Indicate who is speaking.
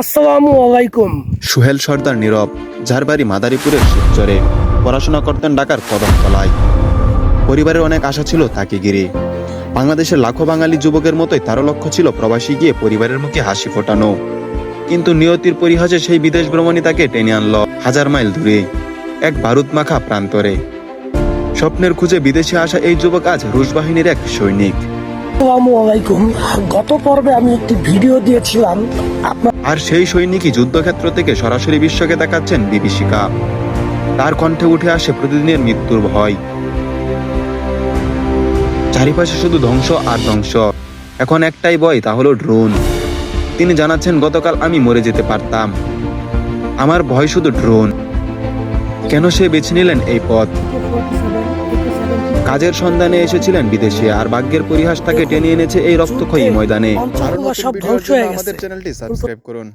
Speaker 1: আসসালামু আলাইকুম।
Speaker 2: সুহেল সর্দার নীরব যার বাড়ি মাদারীপুরের শিবচরে পড়াশোনা করতেন ঢাকার কদমতলায় পরিবারের অনেক আশা ছিল তাকে ঘিরে। বাংলাদেশের লাখো বাঙালি যুবকের মতোই তারও লক্ষ্য ছিল প্রবাসী গিয়ে পরিবারের মুখে হাসি ফোটানো। কিন্তু নিয়তির পরিহাসে সেই বিদেশ ভ্রমণই তাকে টেনে আনলো হাজার মাইল দূরে, এক বারুদ মাখা প্রান্তরে। স্বপ্নের খুঁজে বিদেশে আসা এই যুবক আজ রুশ বাহিনীর এক সৈনিক।
Speaker 1: আসসালামু গত পর্বে আমি একটি ভিডিও দিয়েছিলাম।
Speaker 2: আর সেই সৈনিকই যুদ্ধক্ষেত্র থেকে সরাসরি বিশ্বকে দেখাচ্ছেন বিভীষিকা। তার কণ্ঠে উঠে আসে প্রতিদিনের মৃত্যুর ভয়। চারিপাশে শুধু ধ্বংস আর ধ্বংস। এখন একটাই ভয়, তা হলো ড্রোন। তিনি জানাচ্ছেন, গতকাল আমি মরে যেতে পারতাম। আমার ভয় শুধু ড্রোন। কেন সে বেছে নিলেন এই পথ? কাজের সন্ধানে এসেছিলেন বিদেশে আর ভাগ্যের পরিহাস তাকে টেনে এনেছে এই রক্তক্ষয়ী ময়দানে।
Speaker 1: সব ধ্বংস হয়ে গেছে
Speaker 2: চ্যানেলটি সাবস্ক্রাইব করুন।